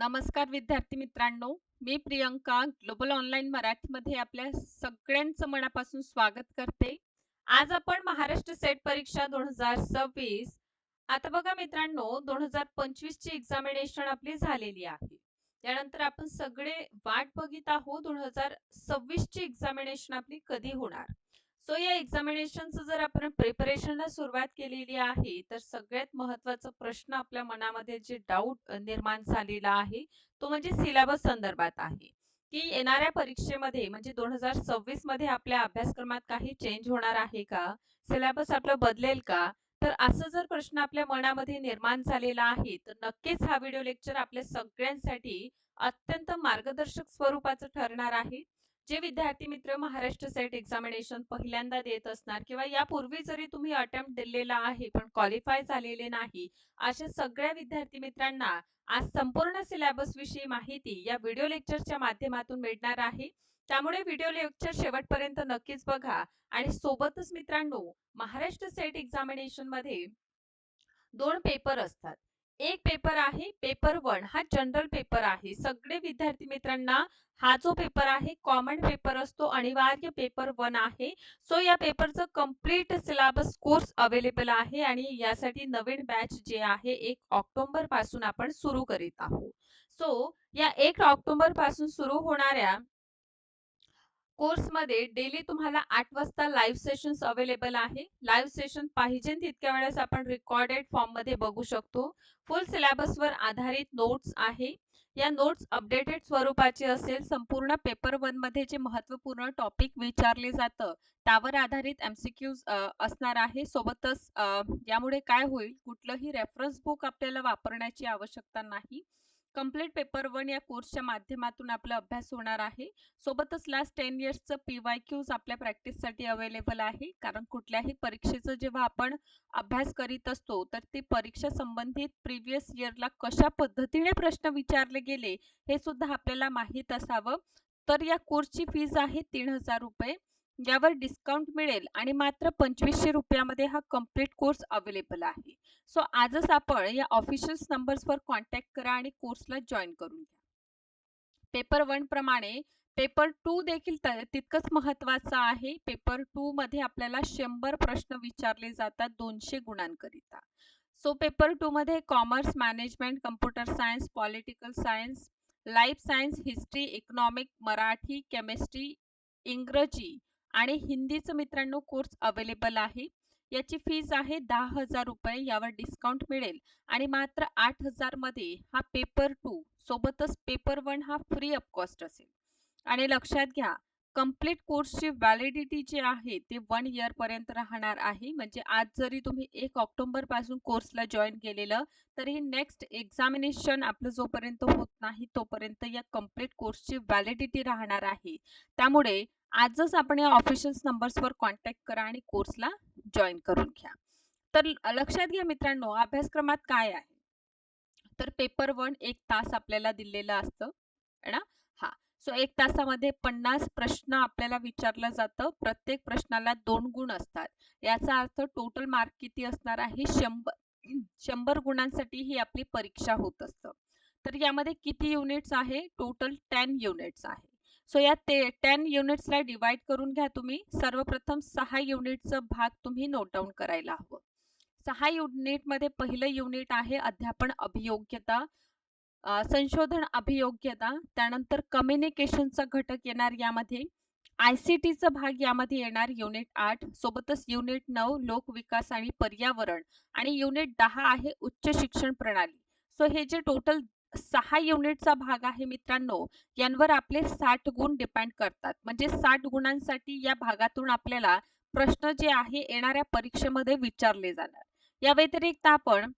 नमस्कार विद्यार्थी मित्रांनो मी प्रियंका ग्लोबल ऑनलाईन मराठीमध्ये आपल्या सगळ्यांचं मनापासून स्वागत करते. आज आपण महाराष्ट्र सेट परीक्षा दोन हजार सव्वीस आता बघा मित्रांनो दोन हजार पंचवीस ची एक्झामिनेशन आपली झालेली आहे. त्यानंतर आपण सगळे वाट बघित आहोत दोन हजार सव्वीस ची एक्झामिनेशन आपली कधी होणार. सो या एक्झामिनेशनचं जर आपण प्रिपरेशनला सुरुवात केलेली आहे तर सगळ्यात महत्त्वाचा प्रश्न आपल्या मनामध्ये जे डाऊट निर्माण झालेला आहे तो म्हणजे सिलेबस संदर्भात आहे. की येणाऱ्या परीक्षेमध्ये म्हणजे दोन हजार सव्वीसमध्ये आपल्या अभ्यासक्रमात काही चेंज होणार आहे का? सिलेबस आपलं बदलेल का? तर असं जर प्रश्न आपल्या मनामध्ये निर्माण झालेला आहे तर नक्कीच हा व्हिडिओ लेक्चर आपल्या सगळ्यांसाठी अत्यंत मार्गदर्शक स्वरूपाचं ठरणार आहे. जे विद्यार्थी मित्र महाराष्ट्र सेट एक्झामिनेशन पहिल्यांदा देत असणार किंवा यापूर्वी जरी तुम्ही अटेम्प्ट दिलेला आहे पण क्वालिफाय झालेले नाही अशा सगळ्या विद्यार्थी मित्रांना आज संपूर्ण सिलेबस विषयी माहिती या व्हिडिओ लेक्चरच्या माध्यमातून मिळणार आहे. त्यामुळे व्हिडिओ लेक्चर शेवटपर्यंत नक्कीच बघा. आणि सोबतच मित्रांनो महाराष्ट्र सेट एक्झामिनेशनमध्ये दोन पेपर असतात. एक पेपर आहे पेपर वन. हा जनरल पेपर आहे. सगळे विद्यार्थी मित्रांना हा जो पेपर आहे कॉमन पेपर असतो. अनिवार्य पेपर वन आहे. सो या पेपरचं कंप्लीट सिलेबस कोर्स अवेलेबल आहे आणि यासाठी नवीन बॅच जे आहे एक ऑक्टोबरपासून आपण सुरू करीत आहोत. सो या एक ऑक्टोबरपासून सुरू होणाऱ्या कोर्समध्ये डेली तुम्हाला आठ वाजता लाईव्ह सेशन्स अवेलेबल आहे. लाईव्ह सेशन पाहिजे तितक्या वेळेस आपण रेकॉर्डेड फॉर्ममध्ये बघू शकतो. फुल सिलेबसवर आधारित नोट्स आहे. या नोट्स अपडेटेड स्वरूपाचे असेल. संपूर्ण पेपर वनमध्ये जे महत्त्वपूर्ण टॉपिक विचारले जातं त्यावर आधारित एमसीक्यूज असणार आहे. सोबतच यामुळे काय होईल? कुठलंही रेफरन्स बुक आपल्याला वापरण्याची आवश्यकता नाही. कंप्लीट पेपर वन या कोर्सच्या माध्यमातून आपला अभ्यास होणार आहे. सोबतच लास्ट टेन इयर्सचं पी वाय क्यूज आपल्या प्रॅक्टिससाठी अवेलेबल आहे. कारण कुठल्याही परीक्षेचं जेव्हा आपण अभ्यास करीत असतो तर ते परीक्षा संबंधित प्रिव्हियस इयरला कशा पद्धतीने प्रश्न विचारले गेले हे सुद्धा आपल्याला माहीत असावं. तर या कोर्सची फीज आहे तीन हजार रुपये. यावर डिस्काउंट मिळेल आणि मात्र पंचवीसशे रुपयामध्ये हा कंप्लीट कोर्स अवेलेबल आहे. सो आजच आपण या ऑफिशियल नंबर्सवर कॉन्टॅक्ट करा आणि कोर्सला जॉईन करून घ्या. पेपर वन प्रमाणे पेपर टू देखील तितकंच महत्वाचं आहे. पेपर टू मध्ये आपल्याला शंभर प्रश्न विचारले जातात दोनशे गुणांकरिता. सो पेपर टू मध्ये commerce management computer science political science life science history economic Marathi chemistry Ingraji आणि हिंदीचं मित्रांनो कोर्स अवेलेबल आहे. याची फीज आहे दहा हजार रुपये. यावर डिस्काउंट मिळेल. आणि मात्र आठ हजारमध्ये हा पेपर टू सोबतच पेपर वन हा फ्री ऑफ कॉस्ट असेल. आणि लक्षात घ्या कंप्लीट कोर्सची व्हॅलिडिटी जी आहे ते वन इयर पर्यंत राहणार आहे. म्हणजे आज जरी तुम्ही एक ऑक्टोबरपासून कोर्सला जॉईन केलेलं तरी नेक्स्ट एक्झामिनेशन आपलं जोपर्यंत होत नाही तोपर्यंत या कंप्लीट कोर्सची व्हॅलिडिटी राहणार आहे. त्यामुळे आजच आपण या ऑफिशियल नंबर्सवर कॉन्टॅक्ट करा आणि कोर्सला जॉईन करून घ्या. तर लक्षात घ्या मित्रांनो अभ्यासक्रमात काय आहे? तर पेपर वन एक तास आपल्याला दिलेलं असतं ना? सो एक तासामध्ये पन्नास प्रश्न आपल्याला विचारलं जातं. प्रत्येक प्रश्नाला दोन गुण असतात. याचा अर्थ टोटल मार्क किती असणार आहे? शंभर शंभर गुणांसाठी ही आपली परीक्षा होत असतं. तर यामध्ये किती युनिट्स आहे? टोटल टेन युनिट्स आहे. सो या ते टेन युनिट्सला डिवाइड करून घ्या तुम्ही. सर्वप्रथम सहा युनिटचं भाग तुम्ही नोट डाऊन करायला हवं. सहा युनिटमध्ये पहिलं युनिट आहे अध्यापन अभियोग्यता. संशोधन अभियोग्यता त्यानंतर कम्युनिकेशनचा घटक येणार यामध्ये आय सी टीचा भाग यामध्ये येणार युनिट आठ सोबतच युनिट नऊ लोकविकास आणि पर्यावरण आणि युनिट दहा आहे उच्च शिक्षण प्रणाली. सो हे जे टोटल सहा युनिटचा भाग आहे मित्रांनो यांवर आपले साठ गुण डिपेंड करतात. म्हणजे साठ गुणांसाठी या भागातून आपल्याला प्रश्न जे आहे येणाऱ्या परीक्षेमध्ये विचारले जाणार. या व्यतिरिक्त आपण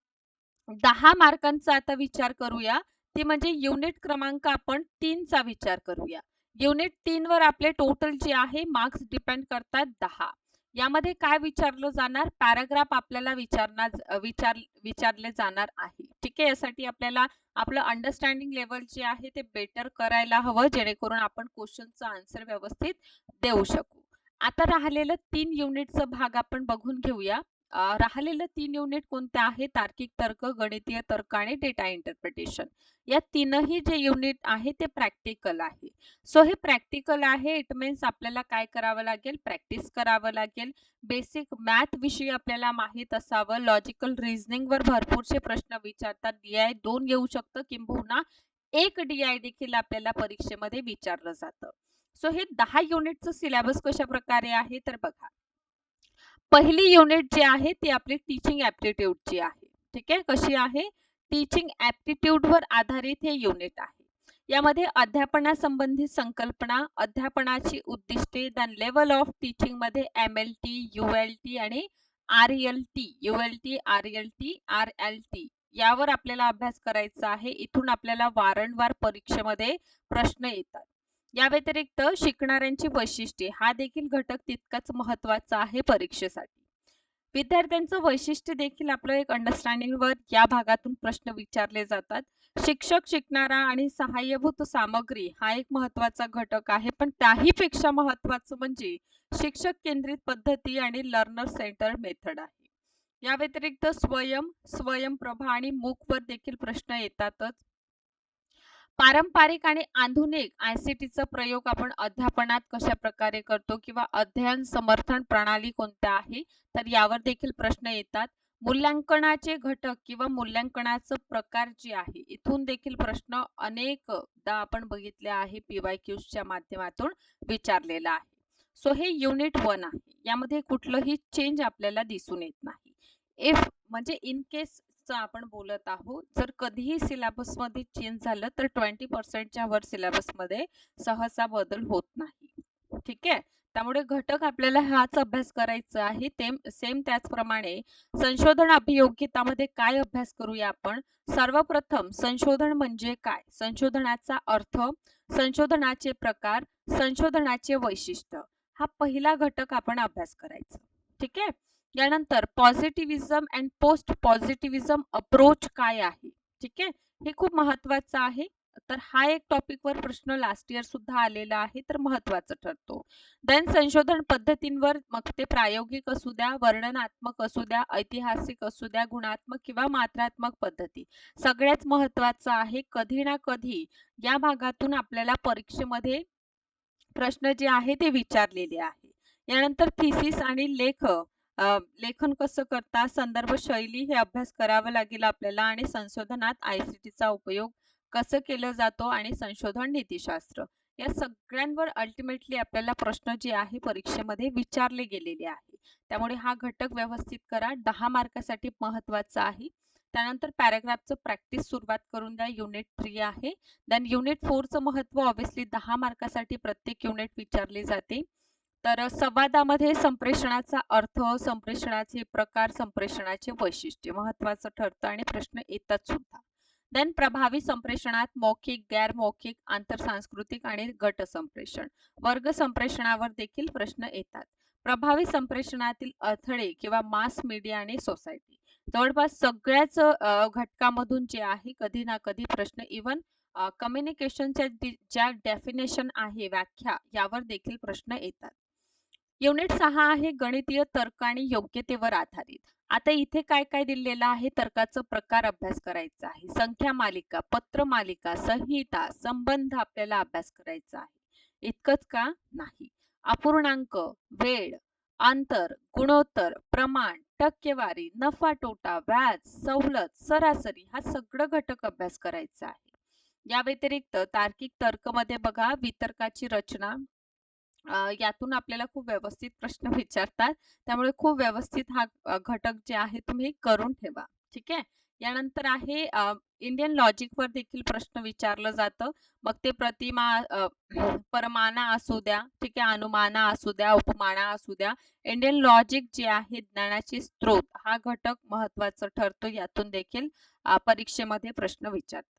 दहा मार्कांचा आता विचार करूया. ते म्हणजे युनिट क्रमांक आपण तीनचा विचार करूया. युनिट तीन वर आपले टोटल जे आहे मार्क्स डिपेंड करतात दहा. यामध्ये काय विचारलं जाणार? पॅराग्राफ आपल्याला विचारणार विचार विचारले जाणार आहे. ठीक आहे? यासाठी आपल्याला आपलं अंडरस्टँडिंग लेवल जे आहे ते बेटर करायला हवं जेणेकरून आपण क्वेश्चनचा आन्सर व्यवस्थित देऊ शकू. आता राहिलेलं तीन युनिटचा भाग आपण बघून घेऊया. राहिलेलं तीन युनिट कोणते आहे? तार्किक तर्क गणितीय तर्क आणि डेटा इंटरप्रिटेशन या तीनही जे युनिट आहे ते प्रॅक्टिकल आहे. सो हे प्रॅक्टिकल आहे इट मीन्स आपल्याला काय करावं लागेल? प्रॅक्टिस करावं लागेल. बेसिक मॅथ विषयी आपल्याला माहीत असावं. लॉजिकल रिझनिंग वर भरपूरसे प्रश्न विचारतात. डी आय दोन येऊ शकतं किंबहुना एक डी आय देखील आपल्याला परीक्षेमध्ये विचारलं जातं. सो हे दहा युनिटचं सिलेबस कशा प्रकारे आहे? तर बघा. पहिली युनिट जी आहे ती आपली टीचिंग ॲप्टिट्यूडची आहे. ठीक आहे? कशी आहे? टीचिंग ॲप्टिट्यूडवर आधारित हे युनिट आहे. यामध्ये अध्यापनासंबंधी संकल्पना अध्यापनाची उद्दिष्टे then level of टीचिंगमध्ये M L T U L T आणि R L T U L T R L T R L T यावर आपल्याला अभ्यास करायचा आहे. इथून आपल्याला वारंवार परीक्षेमध्ये प्रश्न येतात. या व्यतिरिक्त शिकणाऱ्यांची वैशिष्ट्ये हा देखील घटक तितकाच महत्त्वाचा आहे परीक्षेसाठी. विद्यार्थ्यांचं वैशिष्ट्य देखील आपलं एक अंडरस्टँडिंग वर या भागातून प्रश्न विचारले जातात. शिक्षक शिकणारा आणि सहाय्यभूत सामग्री हा एक महत्त्वाचा घटक आहे पण त्याहीपेक्षा महत्वाचं म्हणजे शिक्षक केंद्रित पद्धती आणि लर्नर सेंटर मेथड आहे. या व्यतिरिक्त स्वयं स्वयंप्रभा आणि मूक वर देखील प्रश्न येतातच. पारंपरिक आणि आधुनिक आय सी टीचा प्रयोग आपण अध्यापनात कशा प्रकारे करतो किंवा अध्ययन समर्थन प्रणाली कोणत्या आहे? तर यावर देखील प्रश्न येतात. मूल्यांकनाचे घटक किंवा मूल्यांकनाचं प्रकार जे आहे इथून देखील प्रश्न अनेकदा आपण बघितले आहे पीवाय क्यूजच्या माध्यमातून विचारलेला आहे. सो हे युनिट वन आहे. यामध्ये कुठलंही चेंज आपल्याला दिसून येत नाही. इफ म्हणजे इन केस आपण बोलत आहोत. जर कधीही सिलेबसमध्ये चेंज झालं तर ट्वेंटी पर्सेंटच्या वर सिलेबसमध्ये सहसा बदल होत नाही. ठीक आहे? त्यामुळे घटक आपल्याला हाच अभ्यास करायचा आहे. ते सेम त्याचप्रमाणे संशोधन अभियोग्यतामध्ये काय अभ्यास करूया आपण? सर्वप्रथम संशोधन म्हणजे काय? संशोधनाचा अर्थ संशोधनाचे प्रकार संशोधनाचे वैशिष्ट्य. हा पहिला घटक आपण अभ्यास करायचा. ठीक आहे? यानंतर positivism and post positivism approach काय आहे? ठीक आहे? हे खूप महत्वाचं आहे. तर हा एक टॉपिकवर प्रश्न लास्ट इयर सुद्धा आलेला आहे तर महत्वाचं ठरतो. देन संशोधन पद्धतींवर मग ते प्रायोगिक असू द्या वर्णनात्मक असू द्या ऐतिहासिक असू द्या गुणात्मक किंवा मात्रात्मक पद्धती. सगळ्यात महत्वाचं आहे कधी ना कधी या भागातून आपल्याला परीक्षेमध्ये प्रश्न जे आहे ते विचारलेले आहे. यानंतर थिसिस आणि लेख लेखन कसं करता संदर्भ शैली हे अभ्यास करावं लागेल आपल्याला आणि संशोधनात आय सी टीचा उपयोग कसं केलं जातो आणि संशोधन नीतीशास्त्र या सगळ्यांवर अल्टिमेटली आपल्याला प्रश्न जे आहे परीक्षेमध्ये विचारले गेलेले आहे. त्यामुळे हा घटक व्यवस्थित करा. दहा मार्कासाठी महत्त्वाचा आहे. त्यानंतर पॅराग्राफचं प्रॅक्टिस सुरुवात करून द्या. युनिट थ्री आहे. देन युनिट फोरचं महत्त्व ऑब्विसली दहा मार्कासाठी प्रत्येक युनिट विचारले जाते. तर संवादामध्ये संप्रेषणाचा अर्थ संप्रेषणाचे प्रकार संप्रेषणाचे वैशिष्ट्य महत्वाचं ठरतं आणि प्रश्न येतात सुद्धा. देन प्रभावी संप्रेषणात मौखिक गैर मौखिक आंतरसांस्कृतिक आणि गट संप्रेषण वर्ग संप्रेषणावर देखील प्रश्न येतात. प्रभावी संप्रेषणातील अडथळे किंवा मास मीडिया आणि सोसायटी. जवळपास सगळ्याच घटकामधून जे आहे कधी ना कधी प्रश्न इवन कम्युनिकेशनच्या ज्या डेफिनेशन आहे व्याख्या यावर देखील प्रश्न येतात. युनिट सहा आहे गणितीय तर्क आणि योग्यतेवर आधारित. आता इथे काय काय दिलेलं आहे? तर्काचं प्रकार अभ्यास करायचा आहे. संख्या मालिका पत्र मालिका संहिता संबंध आपल्याला अभ्यास करायचा आहे. इतकंच का? नाही. अपूर्णांक वेळ अंतर गुणोत्तर प्रमाण टक्केवारी नफा तोटा व्याज सवलत सरासरी हा सगळं घटक अभ्यास करायचा आहे. या व्यतिरिक्त तार्किक तर्कमध्ये बघा वितर्काची रचना यातून आपल्याला खूप व्यवस्थित प्रश्न विचारतात. त्यामुळे खूप व्यवस्थित हा घटक जे आहे तुम्ही करून ठेवा. ठीक आहे? यानंतर आहे इंडियन लॉजिक वर देखील प्रश्न विचारलं जातं. मग ते प्रतिमा परमाना असू द्या ठीक आहे? अनुमाना असू द्या उपमाना असू द्या. इंडियन लॉजिक जे आहे ज्ञानाचे स्त्रोत हा घटक महत्त्वाचा ठरतो. यातून देखील परीक्षेमध्ये प्रश्न विचारतात.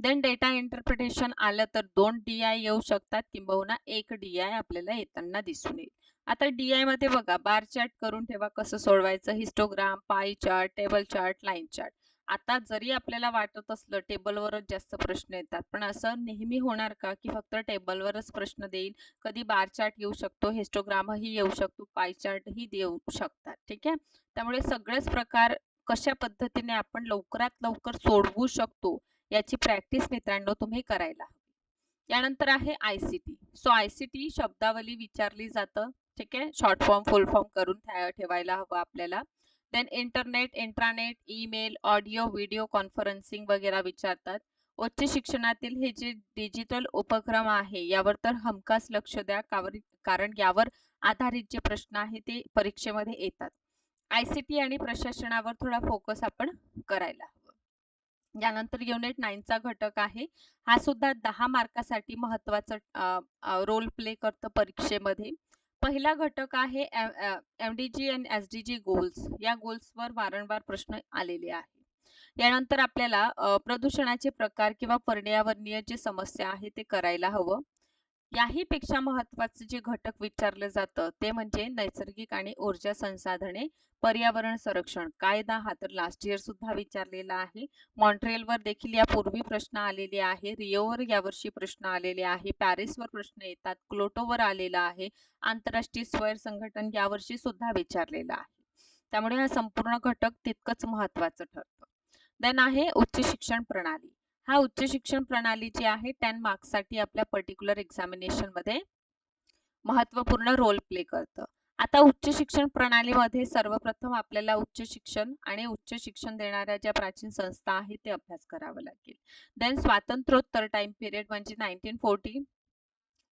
देन डेटा इंटरप्रिटेशन आलं तर दोन डी आय येऊ शकतात. किंबहुना एक डी आय आपल्याला येताना दिसून येईल. आता डी आयमध्ये बघा बार चार्ट करून ठेवा कसं सोडवायचं. Histogram pie chart table chart line chart आता जरी आपल्याला वाटत असलं टेबलवरच जास्त प्रश्न येतात. पण असं नेहमी होणार का? की फक्त टेबलवरच प्रश्न देईल? कधी बार चार्ट येऊ शकतो हिस्टोग्रामही येऊ शकतो पाय चार्टही देऊ शकतात. ठीक आहे? त्यामुळे सगळेच प्रकार कशा पद्धतीने आपण लवकरात लवकर सोडवू शकतो याची प्रॅक्टिस मित्रांनो तुम्ही करायला हवी. यानंतर आहे I C T so I C T शब्दावली विचारली जातं. ठीक आहे? शॉर्ट फॉर्म फुल फॉर्म करून ठेवायला हवं आपल्याला. Then internet intranet email audio video conferencing वगैरे विचारतात. उच्च शिक्षणातील हे जे डिजिटल उपक्रम आहे यावर तर हमखास लक्ष द्या. कावर- कारण यावर आधारित जे प्रश्न आहे ते परीक्षेमध्ये येतात. आय सी टी आणि प्रशासनावर थोडा फोकस आपण करायला यानंतर युनिट नाईनचा घटक आहे. हा सुद्धा दहा मार्कासाठी महत्त्वाचा रोल प्ले करतं परीक्षेमध्ये. पहिला घटक आहे M D G and S D G goals या गोल्सवर वारंवार प्रश्न आलेले आहे यानंतर आपल्याला प्रदूषणाचे प्रकार किंवा पर्यावरणीय जे समस्या आहे ते करायला हवं. याही पेक्षा महत्वाचं जे घटक विचारलं जातं ते म्हणजे नैसर्गिक आणि ऊर्जा संसाधने पर्यावरण संरक्षण. कायदा हा तर लास्ट इयर सुद्धा विचारलेला आहे. मॉन्ट्रियलवर देखील यापूर्वी प्रश्न आलेले आहे रिओवर यावर्षी प्रश्न आलेले आहे पॅरिसवर प्रश्न येतात क्लोटोवर आलेला आहे आंतरराष्ट्रीय स्वयं संघटन यावर्षी सुद्धा विचारलेला आहे. त्यामुळे हा संपूर्ण घटक तितकंच महत्वाचं ठरतं. देन आहे उच्च शिक्षण प्रणाली. हा उच्च शिक्षण प्रणाली जी आहे टेन मार्क्ससाठी आपल्या पर्टिक्युलर एक्झामिनेशनमध्ये महत्त्वपूर्ण रोल प्ले करतं. आता उच्च शिक्षण प्रणालीमध्ये सर्वप्रथम आपल्याला उच्च शिक्षण आणि उच्च शिक्षण देणाऱ्या ज्या प्राचीन संस्था आहेत ते अभ्यास करावा लागेल. देन स्वातंत्र्योत्तर टाइम पिरियड म्हणजे नाईन्टीन फोर्टी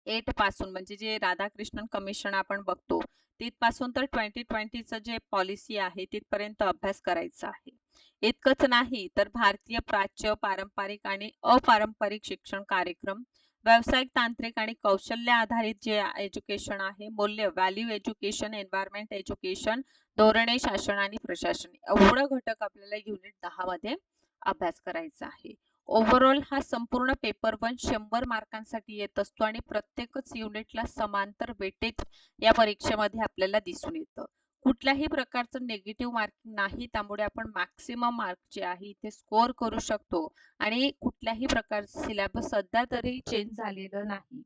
एटपासून म्हणजे जे राधाकृष्णन कमिशन आपण बघतो तिथपासून तर ट्वेंटी ट्वेंटीचं जे पॉलिसी आहे तिथपर्यंत अभ्यास करायचा आहे. इतकंच नाही तर भारतीय प्राच्य पारंपरिक आणि अपारंपरिक शिक्षण कार्यक्रम व्यावसायिक तांत्रिक आणि कौशल्य आधारित जे एज्युकेशन आहे मूल्य व्हॅल्यू एज्युकेशन एन्व्हायरमेंट एज्युकेशन धोरणे शासन आणि प्रशासन एवढं घटक आपल्याला युनिट दहा मध्ये अभ्यास करायचा आहे. ओव्हरऑल हा संपूर्ण पेपर वन शंभर मार्कांसाठी येत असतो आणि प्रत्येकच युनिटला समांतर वेटेज या परीक्षेमध्ये आपल्याला दिसून येतं. कुठल्याही प्रकारचं नेगेटिव्ह मार्किंग नाही त्यामुळे आपण मॅक्सिमम मार्क जे आहे इथे स्कोअर करू शकतो. आणि कुठल्याही प्रकारचं सिलेबस सध्या तरी चेंज झालेलं नाही.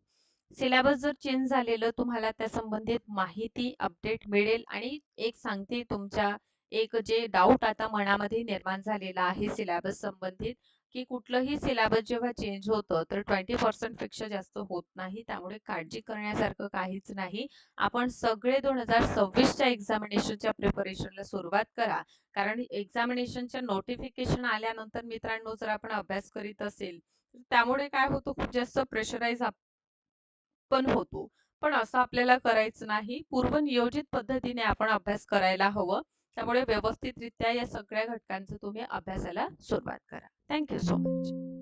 सिलेबस जर चेंज झालेलं तुम्हाला त्या संबंधित माहिती अपडेट मिळेल. आणि एक सांगते तुमच्या एक जे डाऊट आता मनामध्ये निर्माण झालेला आहे सिलेबस संबंधित की कुठलंही सिलेबस जेव्हा चेंज होतं तर ट्वेंटी पर्सेंटपेक्षा जास्त होत नाही. त्यामुळे काळजी करण्यासारखं काहीच नाही. आपण सगळे दोन हजार सव्वीसच्या एक्झामिनेशनच्या प्रिपरेशनला सुरुवात करा. कारण एक्झामिनेशनच्या नोटिफिकेशन आल्यानंतर मित्रांनो जर आपण अभ्यास करीत असेल त्यामुळे काय होतं खूप जास्त प्रेशराईज पण होतो. पण असं आपल्याला करायचं नाही. पूर्वनियोजित पद्धतीने आपण अभ्यास करायला हवं. त्यामुळे व्यवस्थितरित्या या सगळ्या घटकांचं तुम्ही अभ्यासाला सुरुवात करा. Thank you so much